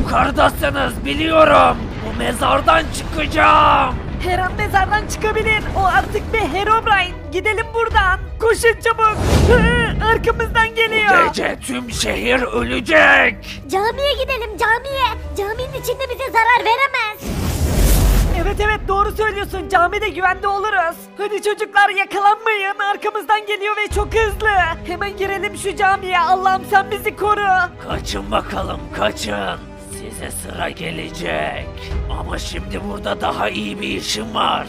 Yukarıdasınız biliyorum. Bu mezardan çıkacağım. Her an mezardan çıkabilir. O artık bir Herobrine. Gidelim buradan. Koşun çabuk. Hı, Arkamızdan geliyor. Gece tüm şehir ölecek. Camiye gidelim camiye. Caminin içinde bize zarar veremez. Evet evet doğru söylüyorsun. Camide güvende oluruz. Hadi çocuklar yakalanmayın. Arkamızdan geliyor ve çok hızlı. Hemen girelim şu camiye. Allah'ım sen bizi koru. Kaçın bakalım kaçın. Size sıra gelecek. Ama şimdi burada daha iyi bir işim var.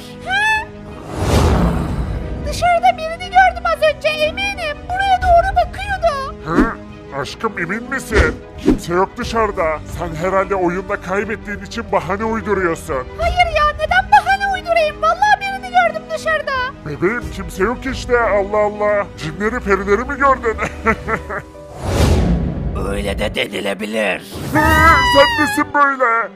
Dışarıda birini gördüm az önce eminim. Buraya doğru bakıyordu. Hı? Aşkım emin misin? Kimse yok dışarıda. Sen herhalde oyunda kaybettiğin için bahane uyduruyorsun. Hayır ya neden bahane uydurayım? Vallahi birini gördüm dışarıda. Bebeğim kimse yok işte Allah Allah. Cinleri perileri mi gördün? Öyle de denilebilir. Sen nesin böyle?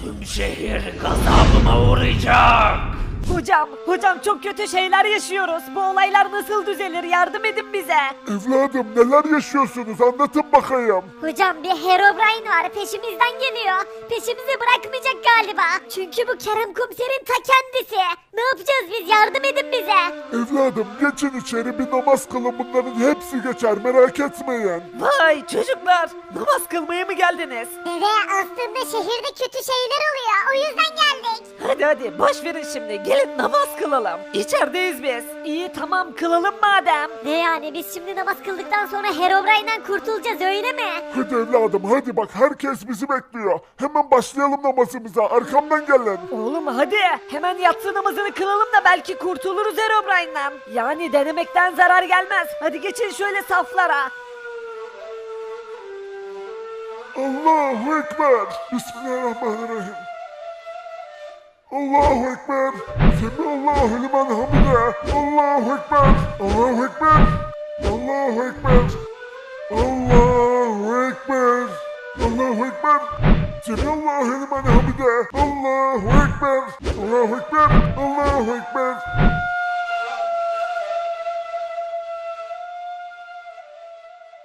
Tüm şehir gazabıma uğrayacak. Hocam, hocam çok kötü şeyler yaşıyoruz. Bu olaylar nasıl düzelir? Yardım edin bize. Evladım neler yaşıyorsunuz anlatın bakayım. Hocam bir Herobrine var peşimizden geliyor. Peşimizi bırakmayacak galiba. Çünkü bu Kerem komiserin ta kendisi. Ne yapacağız biz yardım edin bize. Evladım geçin içeri bir namaz kılın bunların hepsi geçer merak etmeyin. Vay çocuklar, namaz kılmaya mı geldiniz? Dede aslında şehirde kötü şeyler oluyor o yüzden geldik. Hadi hadi boş verin şimdi. Gelin namaz kılalım. İçerideyiz biz. İyi tamam kılalım madem. Ne yani biz şimdi namaz kıldıktan sonra Herobrine'den kurtulacağız öyle mi? Hadi evladım hadi bak herkes bizi bekliyor. Hemen başlayalım namazımıza arkamdan gelin. Oğlum hadi hemen yatsı namazını kılalım da belki kurtuluruz Herobrine'den. Yani denemekten zarar gelmez. Hadi geçin şöyle saflara. Allahu Ekber. Bismillahirrahmanirrahim. Allahu Ekber. Semallahu limen hamide. Allahu Ekber. Allahu Ekber. Allahu Ekber. Allahu Ekber. Allahu Ekber. Semallahu limen hamide. Allahu Ekber. Allahu Ekber. Allahu Ekber.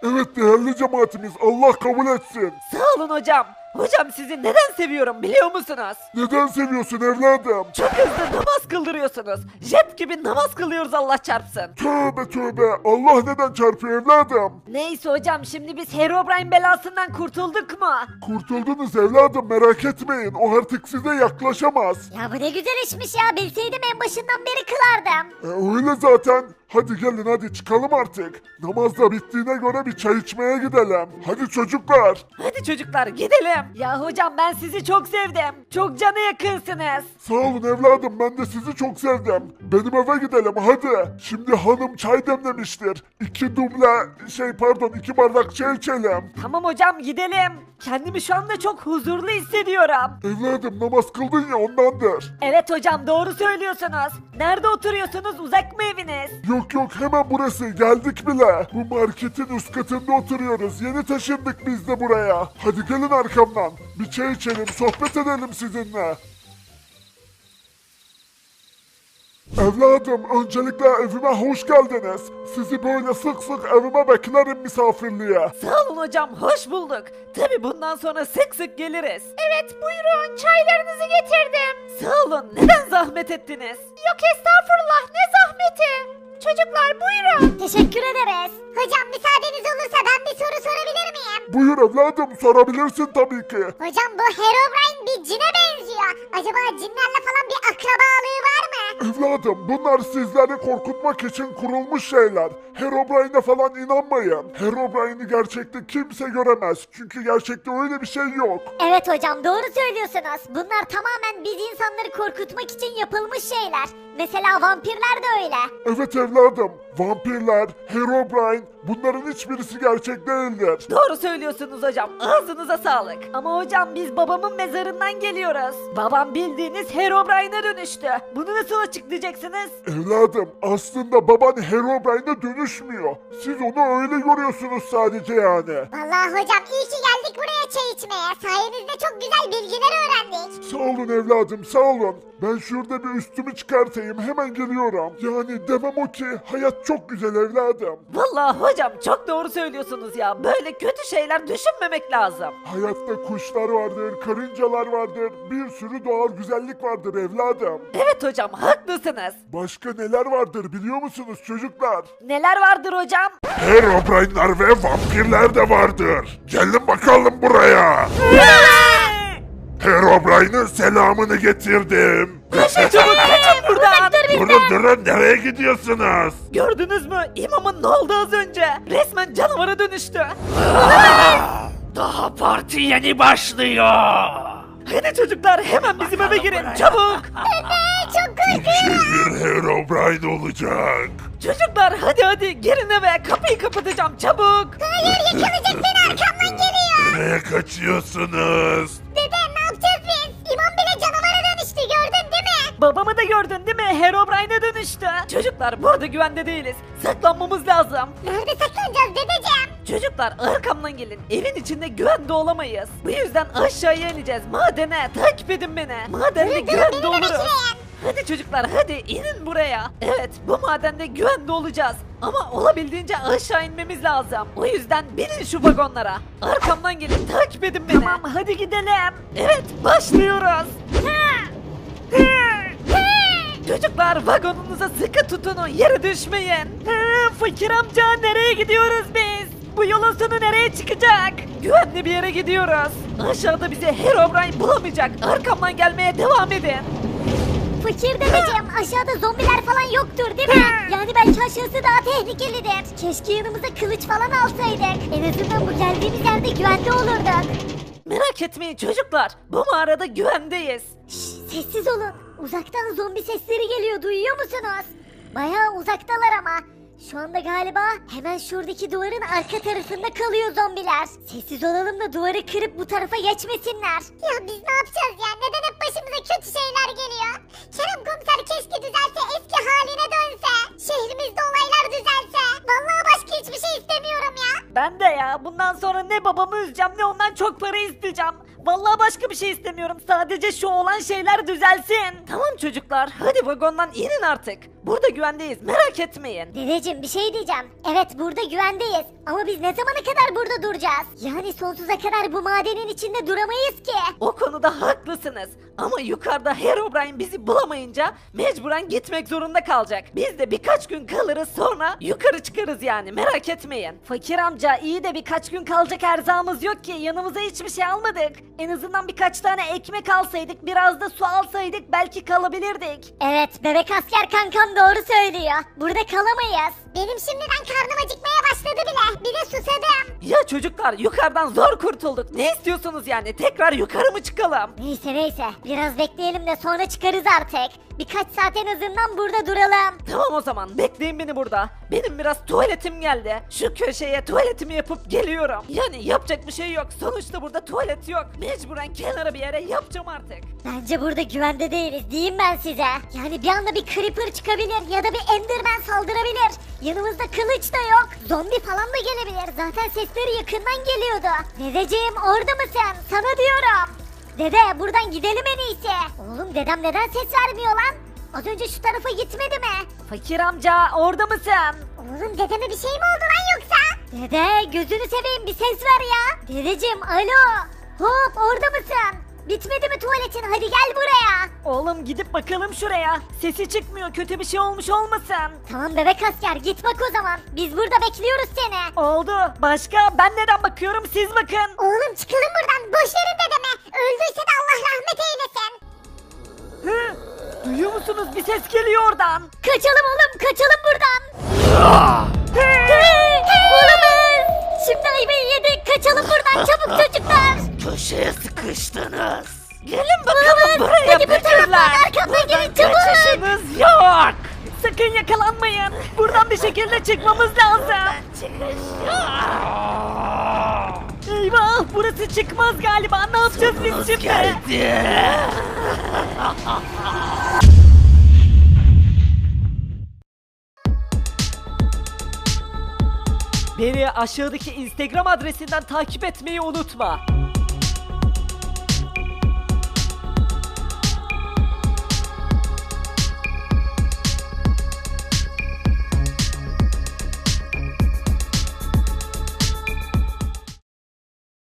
Evet değerli cemaatimiz Allah kabul etsin. Sağ olun hocam. Hocam sizi neden seviyorum biliyor musunuz? Neden seviyorsun evladım? Çok hızlı namaz kıldırıyorsunuz. Jet gibi namaz kılıyoruz Allah çarpsın. Tövbe tövbe Allah neden çarpıyor evladım? Neyse hocam şimdi biz Herobrine belasından kurtulduk mu? Kurtuldunuz evladım merak etmeyin o artık size yaklaşamaz. Ya bu ne güzel işmiş ya bilseydim en başından beri kılardım. E, öyle zaten. Hadi gelin hadi çıkalım artık. Namaz da bittiğine göre bir çay içmeye gidelim. Hadi çocuklar. Hadi çocuklar gidelim. Ya hocam ben sizi çok sevdim. Çok cana yakınsınız. Sağ olun evladım ben de sizi çok sevdim. Benim eve gidelim hadi. Şimdi hanım çay demlemiştir. İki duble şey pardon iki bardak çay içelim. Tamam hocam gidelim. Kendimi şu anda çok huzurlu hissediyorum. Evladım namaz kıldın ya ondandır. Evet hocam doğru söylüyorsunuz. Nerede oturuyorsunuz? Uzak mı eviniz? Yok yok hemen burası geldik bile. Bu marketin üst katında oturuyoruz. Yeni taşındık biz de buraya. Hadi gelin arkamdan. Bir çay içelim sohbet edelim sizinle. Evladım öncelikle evime hoş geldiniz. Sizi böyle sık sık evime beklerim misafirliğe. Sağ olun hocam hoş bulduk. Tabi bundan sonra sık sık geliriz. Evet buyurun çaylarınızı getirdim. Sağ olun neden zahmet ettiniz? Yok estağfurullah ne zahmeti. Çocuklar buyurun. Teşekkür ederiz. Hocam müsaadeniz olursa ben bir soru sorabilir miyim? Buyur evladım sorabilirsin tabii ki. Hocam bu Herobrine bir cine benziyor. Acaba cinlerle falan bir akrabalığı var mı? Evladım bunlar sizleri korkutmak için kurulmuş şeyler. Herobrine'e falan inanmayın. Herobrine'i gerçekte kimse göremez. Çünkü gerçekte öyle bir şey yok. Evet hocam doğru söylüyorsunuz. Bunlar tamamen biz insanları korkutmak için yapılmış şeyler. Mesela vampirler de öyle. Evet evladım. Vampirler, Herobrine bunların hiçbirisi gerçek değildir. Doğru söylüyorsunuz hocam. Ağzınıza sağlık. Ama hocam biz babamın mezarından geliyoruz. Babam bildiğiniz Herobrine'e dönüştü. Bunu nasıl açıklayacaksınız? Evladım aslında baban Herobrine'e dönüşmüyor. Siz onu öyle görüyorsunuz sadece yani. Vallahi hocam iyi ki geldik buraya çay içmeye. Sayenizde çok güzel bilgiler öğrendik. Sağ olun evladım sağ olun. Ben şurada bir üstümü çıkartayım hemen geliyorum. Yani demem o ki hayat çok güzel evladım. Vallahi hocam çok doğru söylüyorsunuz ya. Böyle kötü şeyler düşünmemek lazım. Hayatta kuşlar vardır, karıncalar vardır, bir sürü doğal güzellik vardır evladım. Evet hocam haklısınız. Başka neler vardır biliyor musunuz çocuklar? Neler vardır hocam? Herobrine'lar ve vampirler de vardır. Gelin bakalım buraya. Herobrine'ın selamını getirdim. Kaçın çabuk kaçın buradan. Durun durun nereye gidiyorsunuz? Gördünüz mü? İmamın ne oldu az önce? Resmen canavara dönüştü. Daha parti yeni başlıyor. Hadi çocuklar hemen bizim eve girin çabuk. Çok korkuyorum. bir Herobrine olacak. Çocuklar hadi hadi girin eve kapıyı kapatacağım çabuk. Hayır yakalayacak beni arkamdan geliyor. Nereye kaçıyorsunuz? Dede Babamı da gördün değil mi? Herobrine'e dönüştü. Çocuklar burada güvende değiliz. Saklanmamız lazım. Nerede saklanacağız dedeciğim? Çocuklar arkamdan gelin. Evin içinde güvende olamayız. Bu yüzden aşağıya ineceğiz. Madene takip edin beni. Madende güvende oluruz. Hadi çocuklar hadi inin buraya. Evet bu madende güvende olacağız. Ama olabildiğince aşağı inmemiz lazım. O yüzden binin şu vagonlara. Arkamdan gelin takip edin beni. Tamam hadi gidelim. Evet başlıyoruz. Çocuklar vagonunuza sıkı tutunun yere düşmeyin. fakir amca nereye gidiyoruz biz? Bu yolun sonu nereye çıkacak? Güvenli bir yere gidiyoruz. Aşağıda bizi Herobrine bulamayacak. Arkamdan gelmeye devam edin. Fakir dedeciğim aşağıda zombiler falan yoktur değil mi? Yani belki aşağısı daha tehlikelidir. Keşke yanımıza kılıç falan alsaydık. En azından bu geldiğimiz yerde güvende olurduk. Merak etmeyin çocuklar. Bu mağarada güvendeyiz. Şşş, sessiz olun. Uzaktan zombi sesleri geliyor duyuyor musunuz? Bayağı uzaktalar ama. Şu anda galiba hemen şuradaki duvarın arka tarafında kalıyor zombiler. Sessiz olalım da duvarı kırıp bu tarafa geçmesinler. Ya biz ne yapacağız ya? Neden hep başımıza kötü şeyler geliyor? Kerem komiser keşke düzelse eski haline dönse. Şehrimizde olaylar düzelse. Vallahi başka hiçbir şey istemiyorum ya. Ben de ya. Bundan sonra ne babamı üzeceğim ne ondan çok para isteyeceğim. Vallahi başka bir şey istemiyorum. Sadece şu olan şeyler düzelsin. Tamam çocuklar. Hadi vagondan inin artık. Burada güvendeyiz. Merak etmeyin. Dedeciğim bir şey diyeceğim. Evet burada güvendeyiz. Ama biz ne zamana kadar burada duracağız? Yani sonsuza kadar bu madenin içinde duramayız ki. O konuda haklısınız. Ama yukarıda Herobrine bizi bulamayınca mecburen gitmek zorunda kalacak. Biz de birkaç gün kalırız sonra yukarı çıkarız yani merak etmeyin. Fakir amca iyi de birkaç gün kalacak erzağımız yok ki yanımıza hiçbir şey almadık. En azından birkaç tane ekmek alsaydık biraz da su alsaydık belki kalabilirdik. Evet bebek asker kankam doğru söylüyor. Burada kalamayız. Benim şimdiden karnım acıkmaya başladı bile. Bir de susadım. Ya çocuklar yukarıdan zor kurtulduk. Ne istiyorsunuz yani? Tekrar yukarı mı çıkalım? Neyse neyse biraz bekleyelim de sonra çıkarız artık. Birkaç saat en azından burada duralım. Tamam o zaman bekleyin beni burada. Benim biraz tuvaletim geldi. Şu köşeye tuvaletimi yapıp geliyorum. Yani yapacak bir şey yok. Sonuçta burada tuvalet yok. Mecburen kenara bir yere yapacağım artık. Bence burada güvende değiliz diyeyim ben size. Yani bir anda bir creeper çıkabilir ya da bir enderman saldırabilir. Yanımızda kılıç da yok. Zombi falan da gelebilir. Zaten sesleri yakından geliyordu. Dedeciğim orada mısın? Sana diyorum. Dede buradan gidelim en iyisi. Oğlum dedem neden ses vermiyor lan? Az önce şu tarafa gitmedi mi? Fakir amca orada mısın? Oğlum dedeme bir şey mi oldu lan yoksa? Dede gözünü seveyim bir ses ver ya. Dedeciğim alo. Hop orada mısın? Bitmedi mi tuvaletin hadi gel buraya. Oğlum gidip bakalım şuraya. Sesi çıkmıyor. Kötü bir şey olmuş olmasın. Tamam bebek asker git bak o zaman. Biz burada bekliyoruz seni. Oldu. Başka? Ben neden bakıyorum? Siz bakın. Oğlum çıkalım buradan. Boş verin dedeme. Öldüyse de Allah rahmet eylesin. Hı? Duyuyor musunuz? Bir ses geliyor oradan. Kaçalım oğlum kaçalım buradan. Olamaz. Şimdi ayvayı yedik. Kaçalım buradan çabuk çocuklar. Köşeye sıkıştınız. Gelin bakalım buraya Hadi bu taraftan bücürler. arkamdan gelin çabuk. Kaçışınız yok. Sakın yakalanmayın. Buradan bir şekilde çıkmamız lazım. Çıkış yok. Eyvah burası çıkmaz galiba ne yapacağız biz şimdi? Geldi. Beni aşağıdaki Instagram adresinden takip etmeyi unutma.